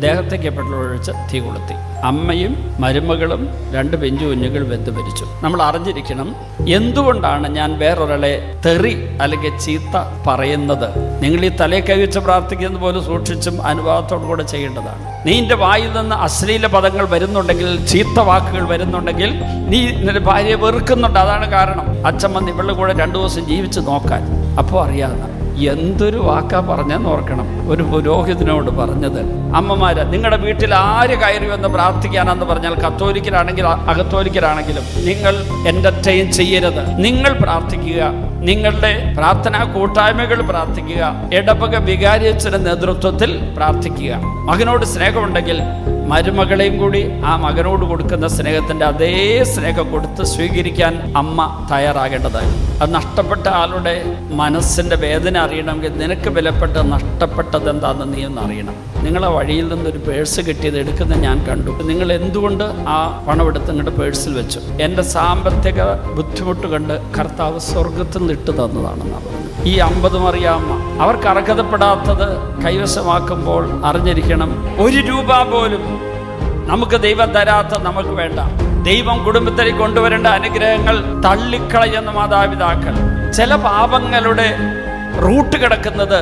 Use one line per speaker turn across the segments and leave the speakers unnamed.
ദേഹത്തേക്ക് petrol ഒഴിച്ച് തീ കൊളുത്തി. അമ്മയും മരുമകളും രണ്ട് പെഞ്ചു കുഞ്ഞുങ്ങൾ വെന്ത് മരിച്ചു. നമ്മൾ അറിഞ്ഞിരിക്കണം എന്തുകൊണ്ടാണ് ഞാൻ വേറൊരാളെ തെറി അല്ലെങ്കിൽ ചീത്ത പറയുന്നത്? നിങ്ങൾ ഈ തലയെ കവിച്ച് പ്രാർത്ഥിക്കുന്നത് പോലെ സൂക്ഷിച്ചും അനുഭവത്തോടു കൂടെ ചെയ്യേണ്ടതാണ്. നീ എന്റെ വായിൽ നിന്ന് അശ്ലീല പദങ്ങൾ വരുന്നുണ്ടെങ്കിൽ ചീത്ത വാക്കുകൾ വരുന്നുണ്ടെങ്കിൽ നീ നിന്റെ ഭാര്യയെ വെറുക്കുന്നുണ്ട്. അതാണ് കാരണം. അച്ഛൻ വന്ന് ഇവളുടെ കൂടെ രണ്ടു ദിവസം ജീവിച്ച് നോക്കാൻ. അപ്പോൾ അറിയാവുന്ന എന്തൊരു വാക്കാ പറഞ്ഞെന്ന് ഓർക്കണം. ഒരു പുരോഹിതനോട് പറഞ്ഞത് അമ്മമാര് നിങ്ങളുടെ വീട്ടിൽ ആര് കയറി വന്ന് പ്രാർത്ഥിക്കാനെന്ന് പറഞ്ഞാൽ കത്തോലിക്കലാണെങ്കിൽ അകത്തോലിക്കലാണെങ്കിലും നിങ്ങൾ എന്റർടൈൻ ചെയ്യരുത്. നിങ്ങൾ പ്രാർത്ഥിക്കുക. നിങ്ങളുടെ പ്രാർത്ഥനാ കൂട്ടായ്മകൾ പ്രാർത്ഥിക്കുക. ഇടവക വികാരിയച്ഛന്റെ നേതൃത്വത്തിൽ പ്രാർത്ഥിക്കുക. മകനോട് സ്നേഹമുണ്ടെങ്കിൽ മരുമകളെയും കൂടി ആ മകനോട് കൊടുക്കുന്ന സ്നേഹത്തിന്റെ അതേ സ്നേഹം കൊടുത്ത് സ്വീകരിക്കാൻ അമ്മ തയ്യാറാകേണ്ടതായി അത് നഷ്ടപ്പെട്ട ആളുടെ മനസ്സിന്റെ വേദന അറിയണമെങ്കിൽ നിനക്ക് വിലപ്പെട്ട നഷ്ടപ്പെട്ടത് എന്താണെന്ന് നീ ഒന്ന് അറിയണം. നിങ്ങളെ വഴിയിൽ നിന്നൊരു പേഴ്സ് കിട്ടിയത് എടുക്കുന്നത് ഞാൻ കണ്ടു. നിങ്ങൾ എന്തുകൊണ്ട് ആ പണം എടുത്ത് നിങ്ങളുടെ പേഴ്സിൽ വെച്ചു? എന്റെ സാമ്പത്തിക ബുദ്ധിമുട്ട് കണ്ട് കർത്താവ് സ്വർഗത്തിൽ നിന്ന് ഇട്ട് തന്നതാണെന്നാണ്. പറഞ്ഞത് ഈ അമ്പത് മറിയാമ്മ അവർക്ക് അർഹതപ്പെടാത്തത് കൈവശമാക്കുമ്പോൾ അറിഞ്ഞിരിക്കണം. ഒരു രൂപ പോലും നമുക്ക് ദൈവം തരാത്ത നമുക്ക് വേണ്ട. ദൈവം കുടുംബത്തിൽ കൊണ്ടുവരേണ്ട അനുഗ്രഹങ്ങൾ തള്ളിക്കളയുന്ന മാതാപിതാക്കൾ. ചില പാപങ്ങളുടെ റൂട്ട് കിടക്കുന്നത്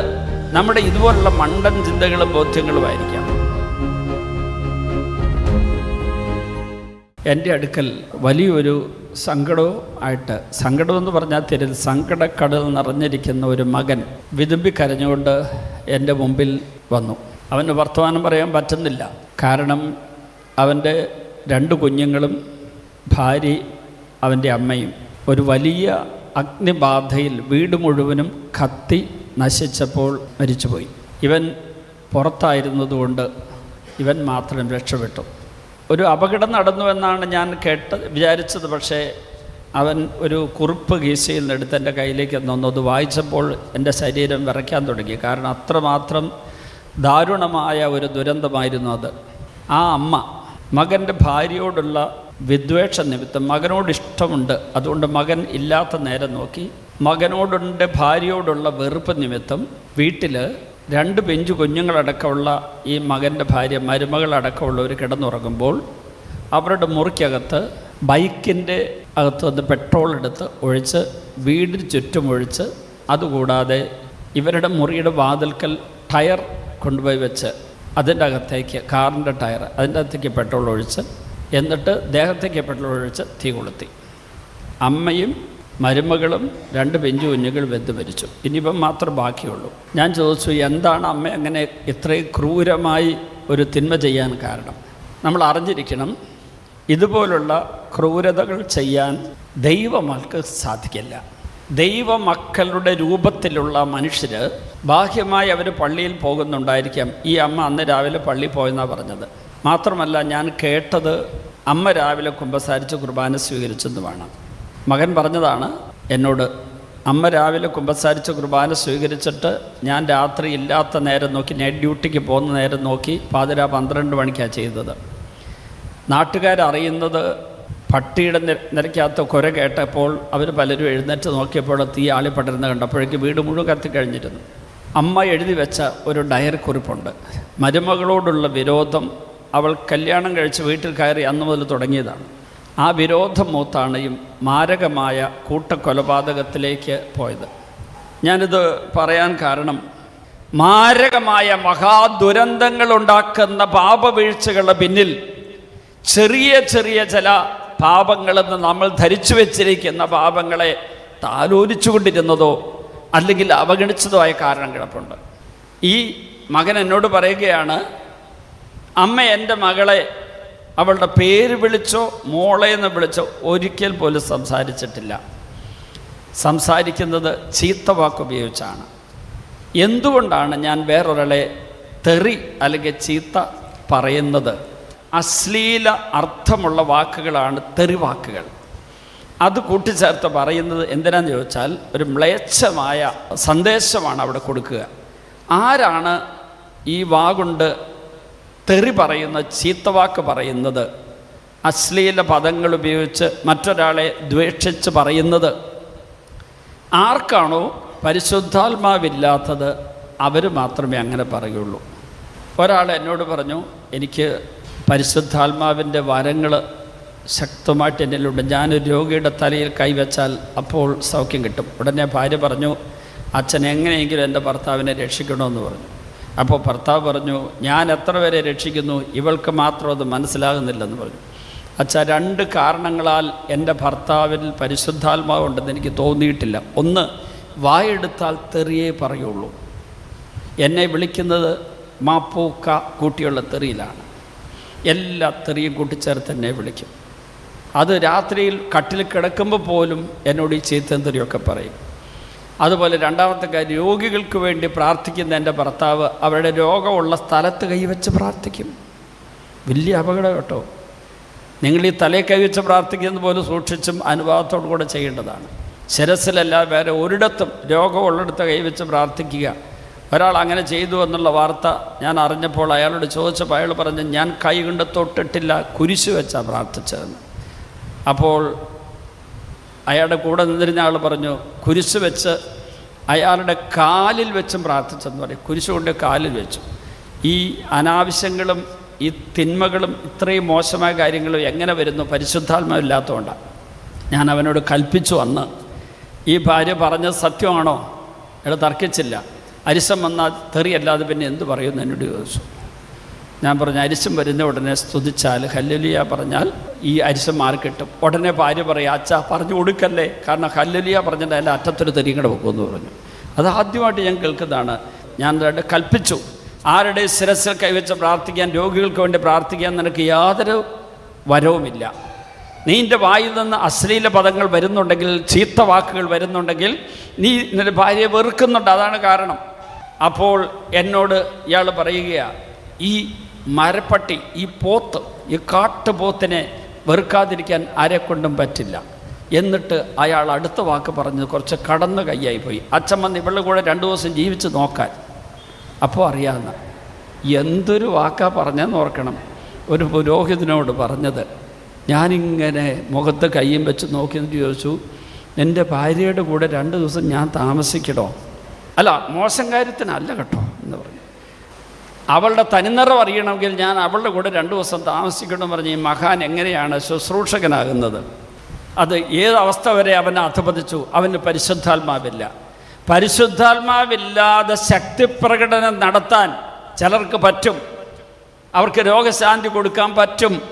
നമ്മുടെ ഇതുപോലുള്ള മണ്ടൻ ചിന്തകളും ബോധ്യങ്ങളുമായിരിക്കാം എന്റെ അടുക്കൽ വലിയൊരു സങ്കടവും ആയിട്ട് സങ്കടം എന്ന് പറഞ്ഞാൽ തിരി സങ്കടക്കടൽ നിറഞ്ഞിരിക്കുന്ന ഒരു മകൻ വിതുമ്പി കരഞ്ഞുകൊണ്ട് എന്റെ മുമ്പിൽ വന്നു. അവന് വർത്തമാനം പറയാൻ പറ്റുന്നില്ല. കാരണം അവന്റെ രണ്ട് കുഞ്ഞുങ്ങളും ഭാര്യ അവന്റെ അമ്മയും ഒരു വലിയ അഗ്നിബാധയിൽ വീട് മുഴുവനും കത്തി നശിച്ചപ്പോൾ മരിച്ചുപോയി. ഇവൻ പുറത്തായിരുന്നതുകൊണ്ട് ഇവൻ മാത്രം രക്ഷപ്പെട്ടു. ഒരു അപകടം നടന്നു എന്നാണ് ഞാൻ കേട്ട വിചാരിച്ചത്. പക്ഷേ അവൻ ഒരു കുറിപ്പ് ഗീസയിൽ നിന്ന് എടുത്ത് എന്റെ കയ്യിലേക്ക് തന്നു. അത് വായിച്ചപ്പോൾ എന്റെ ശരീരം വിറയ്ക്കാൻ തുടങ്ങി. കാരണം അത്രമാത്രം ദാരുണമായ ഒരു ദുരന്തമായിരുന്നു അത്. ആ അമ്മ മകന്റെ ഭാര്യയോടുള്ള വിദ്വേഷ നിമിത്തം മകനോട് ഇഷ്ടമുണ്ട്. അതുകൊണ്ട് മകൻ ഇല്ലാത്ത നേരം നോക്കി. മകനോടുണ്ട് ഭാര്യയോടുള്ള വെറുപ്പ് നിമിത്തം വീട്ടിൽ രണ്ട് പെഞ്ച് കുഞ്ഞുങ്ങളടക്കമുള്ള ഈ മകന്റെ ഭാര്യ മരുമകളടക്കമുള്ളവർ കിടന്നുറങ്ങുമ്പോൾ അവരുടെ മുറിക്കകത്ത് ബൈക്കിന്റെ അകത്ത് വന്ന് പെട്രോൾ എടുത്ത് ഒഴിച്ച് വീടിന് ചുറ്റും ഒഴിച്ച് അതുകൂടാതെ ഇവരുടെ മുറിയുടെ വാതിൽക്കൽ ടയർ കൊണ്ടുപോയി വെച്ച് അതിന്റെ അകത്തേക്ക് കാറിന്റെ ടയർ അതിന്റെ അകത്തേക്ക് പെട്രോൾ ഒഴിച്ച് എന്നിട്ട് ദേഹത്തേക്ക് പെട്രോൾ ഒഴിച്ച് തീ കൊളുത്തി. അമ്മയും മരുമകളും രണ്ട് പെഞ്ചു കുഞ്ഞുങ്ങൾ വെന്ത് മരിച്ചു. ഇനിയിപ്പം മാത്രം ബാക്കിയുള്ളൂ. ഞാൻ ചോദിച്ചു എന്താണ് അമ്മ അങ്ങനെ ഇത്രയും ക്രൂരമായി ഒരു തിന്മ ചെയ്യാൻ കാരണം? നമ്മൾ അറിഞ്ഞിരിക്കണം ഇതുപോലുള്ള ക്രൂരതകൾ ചെയ്യാൻ ദൈവമക്കൾക്ക് സാധിക്കില്ല. ദൈവമക്കളുടെ രൂപത്തിലുള്ള മനുഷ്യർ ബാഹ്യമായി അവർ പള്ളിയിൽ പോകുന്നുണ്ടായിരിക്കാം. ഈ അമ്മ അന്ന് രാവിലെ പള്ളി പോയെന്നാണ് പറഞ്ഞത്. മാത്രമല്ല ഞാൻ കേട്ടത് അമ്മ രാവിലെ കുമ്പസാരിച്ച് കുർബാന സ്വീകരിച്ചെന്നുമാണ് മകൻ പറഞ്ഞതാണ് എന്നോട് അമ്മ രാവിലെ കുമ്പസാരിച്ച് കുർബാന സ്വീകരിച്ചിട്ട് ഞാൻ രാത്രി ഇല്ലാത്ത നേരം നോക്കി നൈറ്റ് ഡ്യൂട്ടിക്ക് പോകുന്ന നേരം നോക്കി പാതിര പന്ത്രണ്ട് മണിക്കാണ് ചെയ്തത്. നാട്ടുകാരറിയുന്നത് പട്ടിയുടെ നിര- നിരക്കകത്ത് കുര കേട്ടപ്പോൾ അവർ പലരും എഴുന്നേറ്റ് നോക്കിയപ്പോൾ തീ ആളി പടരുന്ന കണ്ടപ്പോഴേക്ക് വീട് മുഴുവൻ കത്തിക്കഴിഞ്ഞിരുന്നു. അമ്മ എഴുതി വെച്ച ഒരു ഡയറി കുറിപ്പുണ്ട്. മരുമകളോടുള്ള വിരോധം അവൾ കല്യാണം കഴിച്ച് വീട്ടിൽ കയറി അന്ന് മുതൽ തുടങ്ങിയതാണ്. ആ വിരോധം മൂത്താണയും മാരകമായ കൂട്ടക്കൊലപാതകത്തിലേക്ക് പോയത്. ഞാനിത് പറയാൻ കാരണം മാരകമായ മഹാദുരന്തങ്ങൾ ഉണ്ടാക്കുന്ന പാപവീഴ്ചകളുടെ പിന്നിൽ ചെറിയ ചെറിയ ചില പാപങ്ങളെന്ന് നമ്മൾ ധരിച്ചു വെച്ചിരിക്കുന്ന പാപങ്ങളെ താലോലിച്ചു കൊണ്ടിരുന്നതോ അല്ലെങ്കിൽ അവഗണിച്ചതോ ആയ കാരണം കിടപ്പുണ്ട് ഈ മകൻ എന്നോട് പറയുകയാണ് അമ്മ എന്റെ മകളെ അവളുടെ പേര് വിളിച്ചോ മോളെ എന്ന് വിളിച്ചോ ഒരിക്കൽ പോലും സംസാരിച്ചിട്ടില്ല. സംസാരിക്കുന്നത് ചീത്ത വാക്കുപയോഗിച്ചാണ് എന്തുകൊണ്ടാണ് ഞാൻ വേറൊരാളെ തെറി അല്ലെങ്കിൽ ചീത്ത പറയുന്നത്? അശ്ലീല അർത്ഥമുള്ള വാക്കുകളാണ് തെറി വാക്കുകൾ. അത് കൂട്ടിച്ചേർത്ത് പറയുന്നത് എന്തിനാന്ന് ചോദിച്ചാൽ ഒരു മ്ലേച്ഛമായ സന്ദേശമാണ് അവിടെ കൊടുക്കുക. ആരാണ് ഈ വാഗുണ്ട് തെറി പറയുന്ന ചീത്തവാക്ക് പറയുന്നത് അശ്ലീല പദങ്ങൾ ഉപയോഗിച്ച് മറ്റൊരാളെ ദ്വേഷിച്ച് പറയുന്നത്. ആർക്കാണോ പരിശുദ്ധാത്മാവില്ലാത്തത് അവർ മാത്രമേ അങ്ങനെ പറയുള്ളൂ. ഒരാൾ എന്നോട് പറഞ്ഞു എനിക്ക് പരിശുദ്ധാത്മാവിന്റെ വരങ്ങൾ ശക്തമായിട്ട് എന്നിലുണ്ട്. ഞാനൊരു രോഗിയുടെ തലയിൽ കൈവച്ചാൽ അപ്പോൾ സൗഖ്യം കിട്ടും. ഉടനെ ഭാര്യ പറഞ്ഞു അച്ഛൻ എങ്ങനെയെങ്കിലും എന്റെ ഭർത്താവിനെ രക്ഷിക്കണമെന്ന് പറഞ്ഞു. അപ്പോൾ ഭർത്താവ് പറഞ്ഞു ഞാൻ എത്ര വരെ രക്ഷിക്കുന്നു? ഇവൾക്ക് മാത്രം അത് മനസ്സിലാകുന്നില്ലെന്ന് പറഞ്ഞു. അച്ഛ രണ്ട് കാരണങ്ങളാൽ എന്റെ ഭർത്താവിൽ പരിശുദ്ധാത്മാവുണ്ടെന്ന് എനിക്ക് തോന്നിയിട്ടില്ല. ഒന്ന് വായെടുത്താൽ തെറിയേ പറയുള്ളൂ. എന്നെ വിളിക്കുന്നത് മാപ്പൂക്ക കൂട്ടിയുള്ള തെറിയിലാണ്. എല്ലാ തെറിയും കൂട്ടിച്ചേർത്ത് എന്നെ വിളിക്കും. അത് രാത്രിയിൽ കട്ടിൽ കിടക്കുമ്പോൾ പോലും എന്നോട് ഈ ചീത്തൻ തെറിയൊക്കെ പറയും. അതുപോലെ രണ്ടാമത്തെ കാര്യം രോഗികൾക്ക് വേണ്ടി പ്രാർത്ഥിക്കുന്ന എന്റെ ഭർത്താവ് അവരുടെ രോഗമുള്ള സ്ഥലത്ത് കൈവച്ച് പ്രാർത്ഥിക്കും. വലിയ അപകടം കേട്ടോ. നിങ്ങൾ ഈ തലയിൽ കൈവച്ച് പ്രാർത്ഥിക്കുന്നത് പോലെ സൂക്ഷിച്ചും അനുഭവത്തോടു കൂടെ ചെയ്യേണ്ടതാണ്. ശിരസിലല്ല വേറെ ഒരിടത്തും രോഗമുള്ളിടത്ത് കൈവച്ച് പ്രാർത്ഥിക്കുക. ഒരാൾ അങ്ങനെ ചെയ്തു എന്നുള്ള വാർത്ത ഞാൻ അറിഞ്ഞപ്പോൾ അയാളോട് ചോദിച്ചപ്പോൾ അയാൾ പറഞ്ഞു ഞാൻ കൈ കൊണ്ട് തൊട്ടിട്ടില്ല കുരിശു വെച്ചാണ് പ്രാർത്ഥിച്ചതെന്ന്. അപ്പോൾ അയാളുടെ കൂടെ നിന്നിരുന്ന ആൾ പറഞ്ഞു കുരിശ് വെച്ച് അയാളുടെ കാലിൽ വെച്ചും പ്രാർത്ഥിച്ചെന്ന് പറയും. കുരിശ് കൊണ്ട് കാലിൽ വെച്ചു. ഈ അനാവശ്യങ്ങളും ഈ തിന്മകളും ഇത്രയും മോശമായ കാര്യങ്ങളും എങ്ങനെ വരുന്നു? പരിശുദ്ധാത്മാവില്ലാത്തതുകൊണ്ടാണ് ഞാൻ അവനോട് കൽപ്പിച്ചു അന്ന് ഈ ഭാര്യ പറഞ്ഞത് സത്യമാണോ? അയാൾ തർക്കിച്ചില്ല. അരിശം വന്നാൽ തെറിയല്ലാതെ പിന്നെ എന്ത് പറയുമെന്ന് എന്നോട് ചോദിച്ചു. ഞാൻ പറഞ്ഞു അരിശം വരുന്ന ഉടനെ സ്തുതിച്ചാൽ ഹല്ലുലിയ പറഞ്ഞാൽ ഈ അരിശം കിട്ടും ഉടനെ ഭാര്യ പറയും അച്ഛ പറഞ്ഞു കൊടുക്കല്ലേ? കാരണം ഹല്ലലിയ പറഞ്ഞിട്ട് അതിന്റെ അറ്റത്തൊരു തെരീങ്ങടെ വെക്കുമെന്ന് പറഞ്ഞു. അത് ആദ്യമായിട്ട് ഞാൻ കേൾക്കുന്നതാണ്. ഞാൻ കൽപ്പിച്ചു. ആരുടെ ശിരസിൽ കൈവച്ച് പ്രാർത്ഥിക്കാൻ രോഗികൾക്ക് വേണ്ടി പ്രാർത്ഥിക്കാൻ നിനക്ക് യാതൊരു വരവുമില്ല. നീ വായിൽ നിന്ന് അശ്ലീല പദങ്ങൾ വരുന്നുണ്ടെങ്കിൽ ചീത്ത വാക്കുകൾ വരുന്നുണ്ടെങ്കിൽ നീ നിന്റെ ഭാര്യയെ വെറുക്കുന്നുണ്ട്. അതാണ് കാരണം. അപ്പോൾ എന്നോട് ഇയാൾ പറയുകയാണ് ഈ മരപ്പട്ടി ഈ പോത്ത് ഈ കാട്ടുപോത്തിനെ വെറുക്കാതിരിക്കാൻ ആരെക്കൊണ്ടും പറ്റില്ല. എന്നിട്ട് അയാൾ അടുത്ത വാക്ക് പറഞ്ഞത് കുറച്ച് കടന്ന് കൈയായി പോയി. അച്ഛൻ വന്ന് ഇവളുടെ കൂടെ രണ്ടു ദിവസം ജീവിച്ച് നോക്കാൻ. അപ്പോൾ അറിയാവുന്ന എന്തൊരു വാക്കാ പറഞ്ഞതെന്ന് ഓർക്കണം. ഒരു പുരോഹിതനോട് പറഞ്ഞത് ഞാനിങ്ങനെ മുഖത്ത് കയ്യും വെച്ച് നോക്കി ചോദിച്ചു എന്റെ ഭാര്യയുടെ കൂടെ രണ്ട് ദിവസം ഞാൻ താമസിക്കണോ? അല്ല മോശം കാര്യത്തിനല്ല കേട്ടോ എന്ന് പറഞ്ഞു. അവളുടെ തനിനിറം അറിയണമെങ്കിൽ ഞാൻ അവളുടെ കൂടെ രണ്ട് ദിവസം താമസിക്കണമെന്ന് പറഞ്ഞ് ഈ മഹാൻ എങ്ങനെയാണ് ശുശ്രൂഷകനാകുന്നത്? അത് ഏത് അവസ്ഥ വരെ അവനെ അധപതിച്ചു അവന് പരിശുദ്ധാത്മാവില്ല. പരിശുദ്ധാത്മാവില്ലാതെ ശക്തിപ്രകടനം നടത്താൻ ചിലർക്ക് പറ്റും. അവർക്ക് രോഗശാന്തി കൊടുക്കാൻ പറ്റും.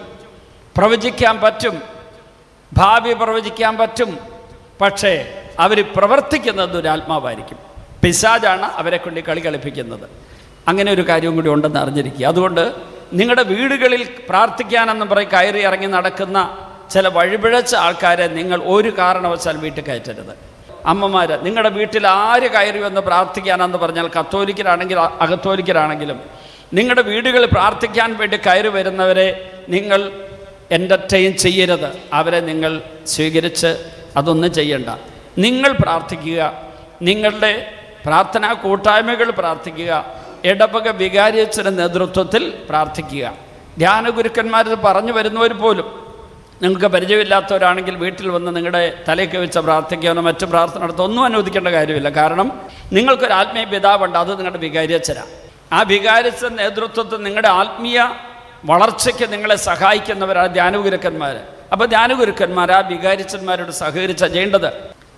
പ്രവചിക്കാൻ പറ്റും. ഭാവി പ്രവചിക്കാൻ പറ്റും. പക്ഷേ അവർ പ്രവർത്തിക്കുന്നത് ദുരാത്മാവായിരിക്കും. പിശാജാണ് അവരെ കൊണ്ട് കളി കളിപ്പിക്കുന്നത്. അങ്ങനെ ഒരു കാര്യവും കൂടി ഉണ്ടെന്ന് അറിഞ്ഞിരിക്കുക. അതുകൊണ്ട് നിങ്ങളുടെ വീടുകളിൽ പ്രാർത്ഥിക്കാനെന്ന് പറയും കയറി ഇറങ്ങി നടക്കുന്ന ചില വഴിപിഴച്ച ആൾക്കാരെ നിങ്ങൾ ഒരു കാരണവശാൽ വീട്ടിൽ കയറ്റരുത്. അമ്മമാർ നിങ്ങളുടെ വീട്ടിൽ ആര് കയറി വന്ന് പ്രാർത്ഥിക്കാനെന്ന് പറഞ്ഞാൽ കത്തോലിക്കരാണെങ്കിൽ അകത്തോലിക്കരാണെങ്കിലും നിങ്ങളുടെ വീടുകളിൽ പ്രാർത്ഥിക്കാൻ വേണ്ടി കയറി വരുന്നവരെ നിങ്ങൾ എന്റർടൈൻ ചെയ്യരുത്. അവരെ നിങ്ങൾ സ്വീകരിച്ച് അതൊന്നും ചെയ്യണ്ട. നിങ്ങൾ പ്രാർത്ഥിക്കുക. നിങ്ങളുടെ പ്രാർത്ഥനാ കൂട്ടായ്മകൾ പ്രാർത്ഥിക്കുക. ഇടവക വികാരിയച്ഛന്റെ നേതൃത്വത്തിൽ പ്രാർത്ഥിക്കുക. ധ്യാന ഗുരുക്കന്മാരത് പറഞ്ഞു വരുന്നവർ പോലും നിങ്ങൾക്ക് പരിചയമില്ലാത്തവരാണെങ്കിൽ വീട്ടിൽ വന്ന് നിങ്ങളുടെ തലയ്ക്ക് വെച്ച് പ്രാർത്ഥിക്കാനോ മറ്റു പ്രാർത്ഥന നടത്തോ ഒന്നും അനുവദിക്കേണ്ട കാര്യമില്ല. കാരണം നിങ്ങൾക്കൊരു ആത്മീയ പിതാവുണ്ട് അത് നിങ്ങളുടെ വികാരിയച്ഛനാണ് ആ വികാരിച്ച നേതൃത്വത്തിൽ നിങ്ങളുടെ ആത്മീയ വളർച്ചയ്ക്ക് നിങ്ങളെ സഹായിക്കുന്നവരാണ് ധ്യാനഗുരുക്കന്മാർ അപ്പോൾ ധ്യാനഗുരുക്കന്മാർ ആ വികാരിച്ചന്മാരോട് സഹകരിച്ച ചെയ്യേണ്ടത്.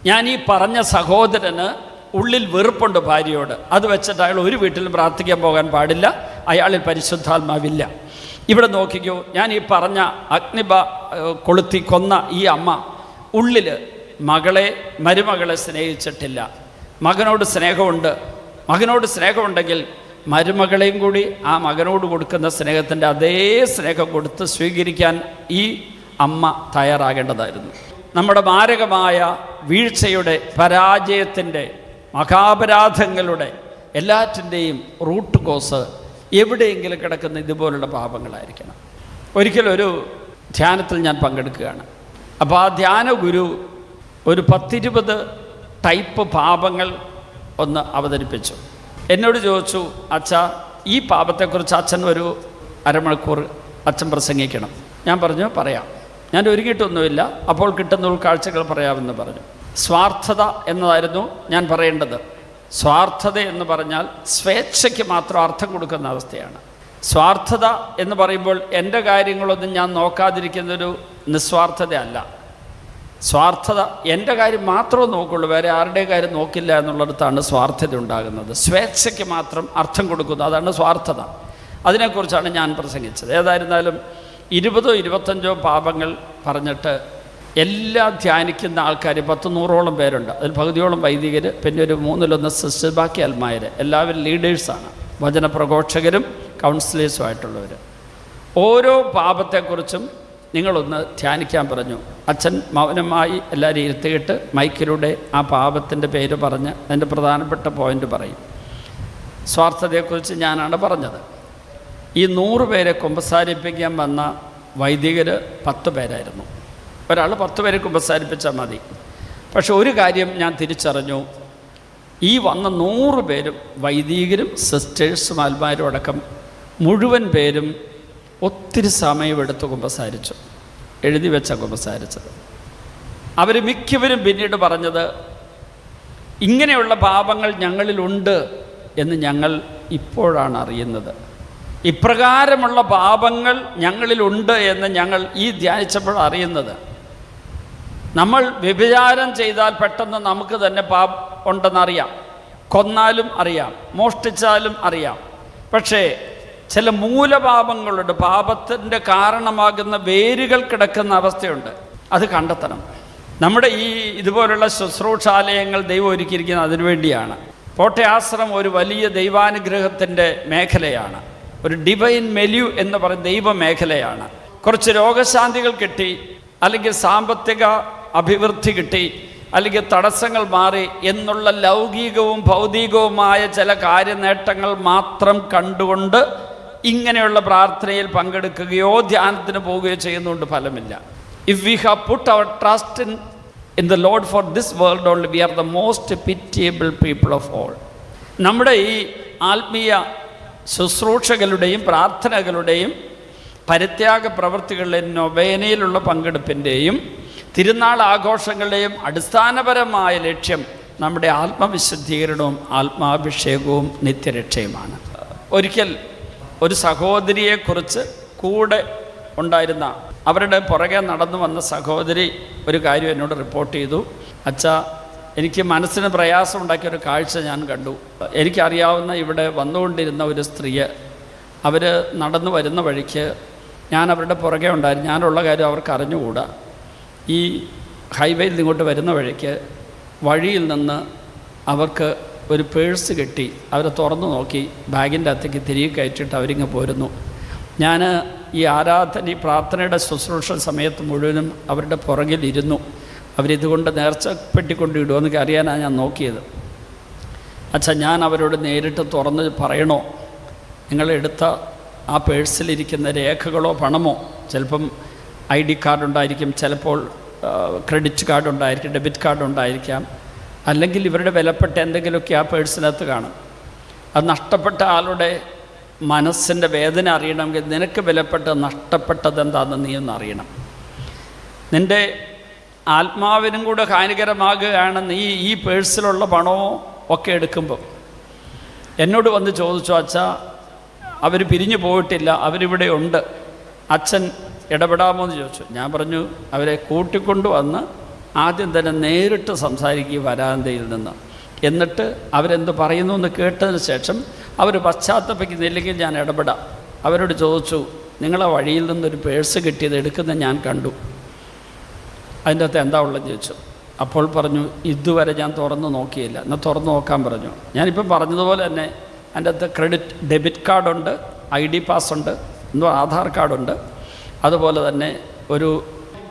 ഞാൻ ഈ പറഞ്ഞ സഹോദരന് ഉള്ളിൽ വെറുപ്പുണ്ട് ഭാര്യയോട്. അത് വെച്ചിട്ട് അയാൾ ഒരു വീട്ടിലും പ്രാർത്ഥിക്കാൻ പോകാൻ പാടില്ല. അയാളിൽ പരിശുദ്ധാത്മാവില്ല. ഇവിടെ നോക്കിക്കോ ഞാൻ ഈ പറഞ്ഞ അഗ്നിബ കൊളുത്തി കൊന്ന ഈ അമ്മ ഉള്ളിൽ മകളെ മരുമകളെ സ്നേഹിച്ചിട്ടില്ല. മകനോട് സ്നേഹമുണ്ട്. മകനോട് സ്നേഹമുണ്ടെങ്കിൽ മരുമകളെയും കൂടി ആ മകനോട് കൊടുക്കുന്ന സ്നേഹത്തിന്റെ അതേ സ്നേഹം കൊടുത്ത് സ്വീകരിക്കാൻ ഈ അമ്മ തയ്യാറാകേണ്ടതായിരുന്നു. നമ്മുടെ മാരകമായ വീഴ്ചയുടെ പരാജയത്തിന്റെ മഹാപരാധങ്ങളുടെ എല്ലാറ്റിന്റെയും റൂട്ട് കോസ് എവിടെയെങ്കിലും കിടക്കുന്ന ഇതുപോലുള്ള പാപങ്ങളായിരിക്കണം. ഒരിക്കലൊരു ധ്യാനത്തിൽ ഞാൻ പങ്കെടുക്കുകയാണ്. അപ്പോൾ ആ ധ്യാന ഗുരു ഒരു പത്തിരുപത് ടൈപ്പ് പാപങ്ങൾ ഒന്ന് അവതരിപ്പിച്ചു. എന്നോട് ചോദിച്ചു അച്ഛ ഈ പാപത്തെക്കുറിച്ച് അച്ഛൻ ഒരു അരമണിക്കൂർ അച്ഛൻ പ്രസംഗിക്കണം. ഞാൻ പറഞ്ഞു പറയാം. ഞാൻ ഒരുങ്ങിയിട്ടൊന്നുമില്ല. അപ്പോൾ കിട്ടുന്ന ഉൾക്കാഴ്ചകൾ പറയാമെന്ന് പറഞ്ഞു. സ്വാർത്ഥത എന്നതായിരുന്നു ഞാൻ പറയേണ്ടത്. സ്വാർത്ഥത എന്ന് പറഞ്ഞാൽ സ്വേച്ഛയ്ക്ക് മാത്രം അർത്ഥം കൊടുക്കുന്ന അവസ്ഥയാണ്. സ്വാർത്ഥത എന്ന് പറയുമ്പോൾ എന്റെ കാര്യങ്ങളൊന്നും ഞാൻ നോക്കാതിരിക്കുന്നൊരു നിസ്വാർത്ഥതയല്ല. സ്വാർത്ഥത എന്റെ കാര്യം മാത്രമേ നോക്കുള്ളൂ വേറെ ആരുടെ കാര്യം നോക്കില്ല എന്നുള്ളിടത്താണ് സ്വാർത്ഥത ഉണ്ടാകുന്നത്. സ്വേച്ഛയ്ക്ക് മാത്രം അർത്ഥം കൊടുക്കുന്നു അതാണ് സ്വാർത്ഥത. അതിനെക്കുറിച്ചാണ് ഞാൻ പ്രസംഗിച്ചത്. ഏതായിരുന്നാലും ഇരുപതോ ഇരുപത്തഞ്ചോ പാപങ്ങൾ പറഞ്ഞിട്ട് എല്ലാം ധ്യാനിക്കുന്ന ആൾക്കാർ പത്ത് നൂറോളം പേരുണ്ട്. അതിൽ പകുതിയോളം വൈദികർ പിന്നെ ഒരു മൂന്നിലൊന്ന് സിസ്റ്റർ ബാക്കി അൽമായർ എല്ലാവരും ലീഡേഴ്സാണ് വചനപ്രഘോഷകരും കൗൺസിലേഴ്സുമായിട്ടുള്ളവർ ഓരോ പാപത്തെക്കുറിച്ചും നിങ്ങളൊന്ന് ധ്യാനിക്കാൻ പറഞ്ഞു. അച്ഛൻ മൗനമായി എല്ലാവരും ഇരുത്തിയിട്ട് മൈക്കിലൂടെ ആ പാപത്തിന്റെ പേര് പറഞ്ഞ് അതിന്റെ പ്രധാനപ്പെട്ട പോയിന്റ് പറയും. സ്വാർത്ഥതയെക്കുറിച്ച് ഞാനാണ് പറഞ്ഞത്. ഈ നൂറ് പേരെ കുമ്പസാരിപ്പിക്കാൻ വന്ന വൈദികർ പത്ത് പേരായിരുന്നു. ഒരാൾ പത്ത് പേരെ ഉപസാരിപ്പിച്ചാൽ മതി. പക്ഷെ ഒരു കാര്യം ഞാൻ തിരിച്ചറിഞ്ഞു. ഈ വന്ന നൂറ് പേരും വൈദികരും സിസ്റ്റേഴ്സും ആത്മാരും അടക്കം മുഴുവൻ പേരും ഒത്തിരി സമയമെടുത്ത് കുമ്പസാരിച്ചു എഴുതി വെച്ച കുമ്പസാരിച്ചത് അവർ മിക്കവരും പിന്നീട് പറഞ്ഞത് ഇങ്ങനെയുള്ള പാപങ്ങൾ ഞങ്ങളിലുണ്ട് എന്ന് ഞങ്ങൾ ഇപ്പോഴാണ് അറിയുന്നത്. ഇപ്രകാരമുള്ള പാപങ്ങൾ ഞങ്ങളിലുണ്ട് എന്ന് ഞങ്ങൾ ഈ ധ്യാനിച്ചപ്പോൾ അറിയുന്നത്. നമ്മൾ വ്യഭിചാരം ചെയ്താൽ പെട്ടെന്ന് നമുക്ക് തന്നെ പാപ ഉണ്ടെന്നറിയാം. കൊന്നാലും അറിയാം മോഷ്ടിച്ചാലും അറിയാം. പക്ഷേ ചില മൂലപാപങ്ങളുണ്ട് പാപത്തിന്റെ കാരണമാകുന്ന വേരുകൾ കിടക്കുന്ന അവസ്ഥയുണ്ട്. അത് കണ്ടെത്തണം. നമ്മുടെ ഈ ഇതുപോലുള്ള ശുശ്രൂഷാലയങ്ങൾ ദൈവം ഒരുക്കിയിരിക്കുന്നത് അതിനുവേണ്ടിയാണ് പോട്ടയാശ്രം ഒരു വലിയ ദൈവാനുഗ്രഹത്തിന്റെ മേഖലയാണ്. ഒരു ഡിവൈൻ മെല്യു എന്ന് പറയുന്ന ദൈവ മേഖലയാണ് കുറച്ച് രോഗശാന്തികൾ കിട്ടി അല്ലെങ്കിൽ സാമ്പത്തിക അഭിവൃദ്ധി കിട്ടി അല്ലെങ്കിൽ തടസ്സങ്ങൾ മാറി എന്നുള്ള ലൗകികവും ഭൗതികവുമായ ചില കാര്യനേട്ടങ്ങൾ മാത്രം കണ്ടുകൊണ്ട് ഇങ്ങനെയുള്ള പ്രാർത്ഥനയിൽ പങ്കെടുക്കുകയോ ധ്യാനത്തിന് പോവുകയോ ചെയ്യുന്നതുകൊണ്ട് ഫലമില്ല. If we have put our trust in in the lord for this world only we are the most pitiable people of all നമ്മുടെ ഈ ആത്മീയ ശുശ്രൂഷകളുടെയും പ്രാർത്ഥനകളുടെയും പരിത്യാഗ പ്രവൃത്തികളിലെ നൊവേനയിലുള്ള പങ്കെടുപ്പിന്റെയും തിരുനാൾ ആഘോഷങ്ങളുടെയും അടിസ്ഥാനപരമായ ലക്ഷ്യം നമ്മുടെ ആത്മവിശുദ്ധീകരണവും ആത്മാഭിഷേകവും നിത്യരക്ഷയുമാണ്. ഒരിക്കൽ ഒരു സഹോദരിയെക്കുറിച്ച് കൂടെ ഉണ്ടായിരുന്ന അവരുടെ പുറകെ നടന്നു വന്ന സഹോദരി ഒരു കാര്യം എന്നോട് റിപ്പോർട്ട് ചെയ്തു. അച്ഛാ എനിക്ക് മനസ്സിന് പ്രയാസം ഉണ്ടാക്കിയ ഒരു കാഴ്ച ഞാൻ കണ്ടു. എനിക്കറിയാവുന്ന ഇവിടെ വന്നുകൊണ്ടിരുന്ന ഒരു സ്ത്രീയെ അവർ നടന്നു വരുന്ന വഴിക്ക് ഞാൻ അവരുടെ പുറകെ ഉണ്ടായിരുന്നു. ഞാനുള്ള കാര്യം അവർക്ക് അറിഞ്ഞുകൂടാ? ഈ ഹൈവേയിൽ ഇങ്ങോട്ട് വരുന്ന വഴിക്ക് വഴിയിൽ നിന്ന് അവർക്ക് ഒരു പേഴ്സ് കിട്ടി. അവരെ തുറന്നു നോക്കി. ബാഗിന്റെ അകത്തേക്ക് തിരികെ കയറ്റിയിട്ട് അവരിങ്ങ് പോരുന്നു. ഞാൻ ഈ ആരാധന ഈ പ്രാർത്ഥനയുടെ ശുശ്രൂഷ സമയത്ത് മുഴുവനും അവരുടെ പുറകിലിരുന്നു അവരിതുകൊണ്ട് നേർച്ച പെട്ടിക്കൊണ്ട് ഇടുമെന്നൊക്കെ അറിയാനാണ് ഞാൻ നോക്കിയത്. അച്ഛാ ഞാൻ അവരോട് നേരിട്ട് തുറന്ന് പറയണോ? നിങ്ങളെടുത്ത ആ പേഴ്സിലിരിക്കുന്ന രേഖകളോ പണമോ? ചിലപ്പം ഐ ഡി കാർഡ് ഉണ്ടായിരിക്കും ചിലപ്പോൾ ക്രെഡിറ്റ് കാർഡ് ഉണ്ടായിരിക്കും ഡെബിറ്റ് കാർഡ് ഉണ്ടായിരിക്കാം. അല്ലെങ്കിൽ ഇവരുടെ വിലപ്പെട്ട എന്തെങ്കിലുമൊക്കെ ആ പേഴ്സിനകത്ത് കാണും. അത് നഷ്ടപ്പെട്ട ആളുടെ മനസ്സിന്റെ വേദന അറിയണമെങ്കിൽ നിനക്ക് വിലപ്പെട്ട നഷ്ടപ്പെട്ടത് എന്താണെന്ന് നീ ഒന്ന് അറിയണം. നിന്റെ ആത്മാവിനും കൂടെ ഹാനികരമാകുകയാണ് നീ ഈ പേഴ്സിലുള്ള പണമോ ഒക്കെ എടുക്കുമ്പോൾ എന്നോട് വന്ന് ചോദിച്ചു അച്ഛ അവർ പിരിഞ്ഞു പോയിട്ടില്ല അവരിവിടെ ഉണ്ട്. അച്ഛൻ ഇടപെടാമോ എന്ന് ചോദിച്ചു. ഞാൻ പറഞ്ഞു അവരെ കൂട്ടിക്കൊണ്ടു വന്ന് ആദ്യം തന്നെ നേരിട്ട് സംസാരിക്കുക വരാന്തയിൽ നിന്ന്. എന്നിട്ട് അവരെന്ത് പറയുന്നു എന്ന് കേട്ടതിന് ശേഷം അവർ പശ്ചാത്തപിക്കുന്നില്ലെങ്കിൽ ഞാൻ ഇടപെടാം. അവരോട് ചോദിച്ചു നിങ്ങളെ വഴിയിൽ നിന്നൊരു പേഴ്സ് കിട്ടിയത് എടുക്കുന്നത് ഞാൻ കണ്ടു. അതിന്റെ അകത്ത് എന്താ ഉള്ളതെന്ന് ചോദിച്ചു. അപ്പോൾ പറഞ്ഞു ഇതുവരെ ഞാൻ തുറന്നു നോക്കിയില്ല. എന്നാൽ തുറന്നു നോക്കാൻ പറഞ്ഞു. ഞാനിപ്പം പറഞ്ഞതുപോലെ തന്നെ അതിന്റെ അകത്ത് ക്രെഡിറ്റ് ഡെബിറ്റ് കാർഡുണ്ട് ഐ ഡി പാസ് ഉണ്ട് എന്തോ ആധാർ കാർഡുണ്ട്. അതുപോലെ തന്നെ ഒരു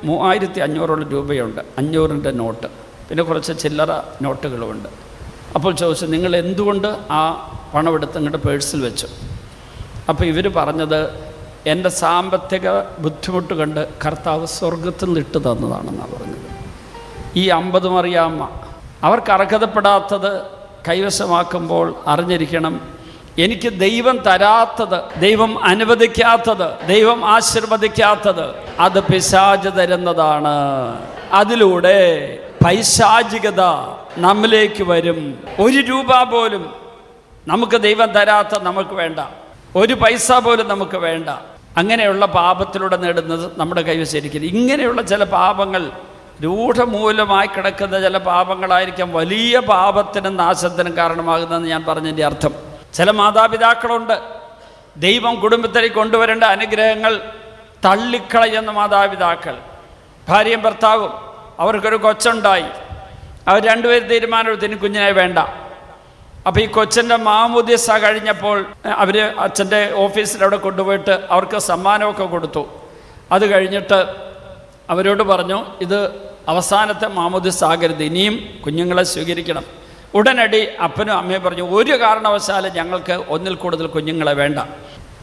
മൂവായിരത്തി അഞ്ഞൂറോളം രൂപയുണ്ട് അഞ്ഞൂറിന്റെ നോട്ട്. പിന്നെ കുറച്ച് ചില്ലറ നോട്ടുകളുമുണ്ട്. അപ്പോൾ ചോദിച്ചു നിങ്ങൾ എന്തുകൊണ്ട് ആ പണമെടുത്ത് നിങ്ങളുടെ പേഴ്സിൽ വെച്ചു? അപ്പോൾ ഇവർ പറഞ്ഞത് എന്റെ സാമ്പത്തിക ബുദ്ധിമുട്ട് കണ്ട് കർത്താവ് സ്വർഗത്തിൽ നിന്ന് ഇട്ട് തന്നതാണെന്നാണ് പറഞ്ഞത്. ഈ അമ്പത് മറിയാമ്മ അവർക്ക് അർഹതപ്പെടാത്തത് കൈവശമാക്കുമ്പോൾ അറിഞ്ഞിരിക്കണം എനിക്ക് ദൈവം തരാത്തത് ദൈവം അനുവദിക്കാത്തത് ദൈവം ആശീർവദിക്കാത്തത് അത് പിശാജ് തരുന്നതാണ്. അതിലൂടെ പൈശാചികത നമ്മിലേക്ക് വരും. ഒരു രൂപ പോലും നമുക്ക് ദൈവം തരാത്ത നമുക്ക് വേണ്ട. ഒരു പൈസ പോലും നമുക്ക് വേണ്ട. അങ്ങനെയുള്ള പാപത്തിലൂടെ നേടുന്നത് നമ്മുടെ കൈവശിരിക്കുന്നു ഇങ്ങനെയുള്ള ചില പാപങ്ങൾ രൂഢമൂലമായി കിടക്കുന്ന ചില പാപങ്ങളായിരിക്കാം വലിയ പാപത്തിനും നാശത്തിനും കാരണമാകുന്നതെന്ന് ഞാൻ പറഞ്ഞതിന്റെ അർത്ഥം. ചില മാതാപിതാക്കളുണ്ട്. ദൈവം കുടുംബത്തിൽ കൊണ്ടുവരേണ്ട അനുഗ്രഹങ്ങൾ തള്ളിക്കളയുന്ന മാതാപിതാക്കൾ. ഭാര്യയും ഭർത്താവും അവർക്കൊരു കൊച്ചുണ്ടായി. അവർ രണ്ടുപേരും തീരുമാനമെടുത്തിന് കുഞ്ഞിനെ വേണ്ട. അപ്പോൾ ഈ കൊച്ചിന്റെ മാമുദ്യസ കഴിഞ്ഞപ്പോൾ അവർ അച്ഛന്റെ ഓഫീസിൽ അവിടെ കൊണ്ടുപോയിട്ട് അവർക്ക് സമ്മാനമൊക്കെ കൊടുത്തു. അത് കഴിഞ്ഞിട്ട് അവരോട് പറഞ്ഞു ഇത് അവസാനത്തെ മാമുദ്യസ ആകരുത് ഇനിയും കുഞ്ഞുങ്ങളെ സ്വീകരിക്കണം. ഉടനടി അപ്പനും അമ്മയും പറഞ്ഞു ഒരു കാരണവശാലും ഞങ്ങൾക്ക് ഒന്നിൽ കൂടുതൽ കുഞ്ഞുങ്ങളെ വേണ്ട.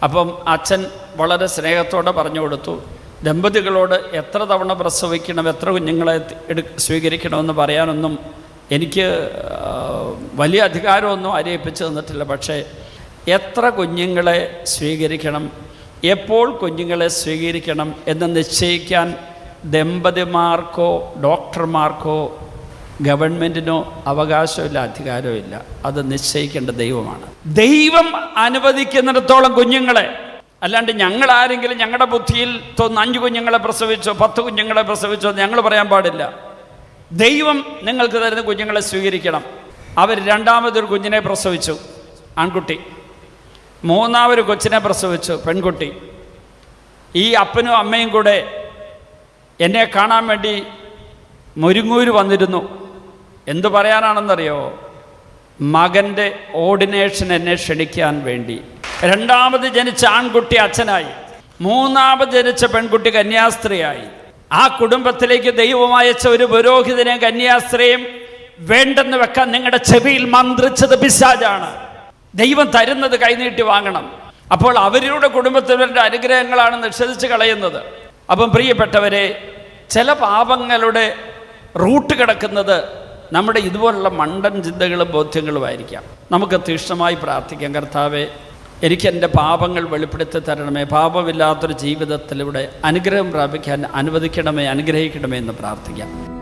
അപ്പം അച്ഛൻ വളരെ സ്നേഹത്തോടെ പറഞ്ഞു കൊടുത്തു ദമ്പതികളോട് എത്ര തവണ പ്രസവിക്കണം എത്ര കുഞ്ഞുങ്ങളെ എടു സ്വീകരിക്കണമെന്ന് പറയാനൊന്നും എനിക്ക് വലിയ അധികാരമൊന്നും അരയിപ്പിച്ച് തന്നിട്ടില്ല. പക്ഷേ എത്ര കുഞ്ഞുങ്ങളെ സ്വീകരിക്കണം എപ്പോൾ കുഞ്ഞുങ്ങളെ സ്വീകരിക്കണം എന്ന് നിശ്ചയിക്കാൻ ദമ്പതിമാർക്കോ ഡോക്ടർമാർക്കോ ഗവൺമെന്റിനോ അവകാശമില്ല അധികാരമില്ല അത് നിശ്ചയിക്കേണ്ട ദൈവമാണ്. ദൈവം അനുവദിക്കുന്നിടത്തോളം കുഞ്ഞുങ്ങളെ അല്ലാണ്ട് ഞങ്ങൾ ആരെങ്കിലും ഞങ്ങളുടെ ബുദ്ധിയിൽ തോന്നുന്ന അഞ്ച് കുഞ്ഞുങ്ങളെ പ്രസവിച്ചോ പത്ത് കുഞ്ഞുങ്ങളെ പ്രസവിച്ചോ ഞങ്ങൾ പറയാൻ പാടില്ല. ദൈവം നിങ്ങൾക്ക് തരുന്ന കുഞ്ഞുങ്ങളെ സ്വീകരിക്കണം. അവർ രണ്ടാമതൊരു കുഞ്ഞിനെ പ്രസവിച്ചു ആൺകുട്ടി. മൂന്നാമൊരു കൊച്ചിനെ പ്രസവിച്ചു പെൺകുട്ടി. ഈ അപ്പനും അമ്മയും കൂടെ എന്നെ കാണാൻ വേണ്ടി മുരുങ്ങൂര് വന്നിരുന്നു. എന്തു പറയാനാണെന്നറിയോ? മകന്റെ ഓർഡിനേഷൻ എന്നെ ക്ഷണിക്കാൻ വേണ്ടി. രണ്ടാമത് ജനിച്ച ആൺകുട്ടി അച്ഛനായി. മൂന്നാമത് ജനിച്ച പെൺകുട്ടി കന്യാസ്ത്രീയായി. ആ കുടുംബത്തിലേക്ക് ദൈവം അയച്ച ഒരു പുരോഹിതനെ കന്യാസ്ത്രീയും വേണ്ടെന്ന് വെക്കാൻ നിങ്ങളുടെ ചെവിയിൽ മന്ത്രിച്ചത് പിശാജാണ് ദൈവം തരുന്നത് കൈനീട്ടി വാങ്ങണം. അപ്പോൾ അവരുടെ കുടുംബത്തിന്റെ അനുഗ്രഹങ്ങളാണ് നിഷേധിച്ച് കളയുന്നത്. അപ്പം പ്രിയപ്പെട്ടവരെ ചില പാപങ്ങളുടെ റൂട്ട് കിടക്കുന്നത് നമ്മുടെ ഇതുപോലുള്ള മണ്ടൻ ചിന്തകളും ബോധ്യങ്ങളുമായിരിക്കാം നമുക്ക് തീക്ഷ്ണമായി പ്രാർത്ഥിക്കാം കർത്താവെ എനിക്ക് എന്റെ പാപങ്ങൾ വെളിപ്പെടുത്തി തരണമേ. പാപമില്ലാത്തൊരു ജീവിതത്തിലൂടെ അനുഗ്രഹം പ്രാപിക്കാൻ അനുവദിക്കണമേ അനുഗ്രഹിക്കണമേ എന്ന് പ്രാർത്ഥിക്കാം.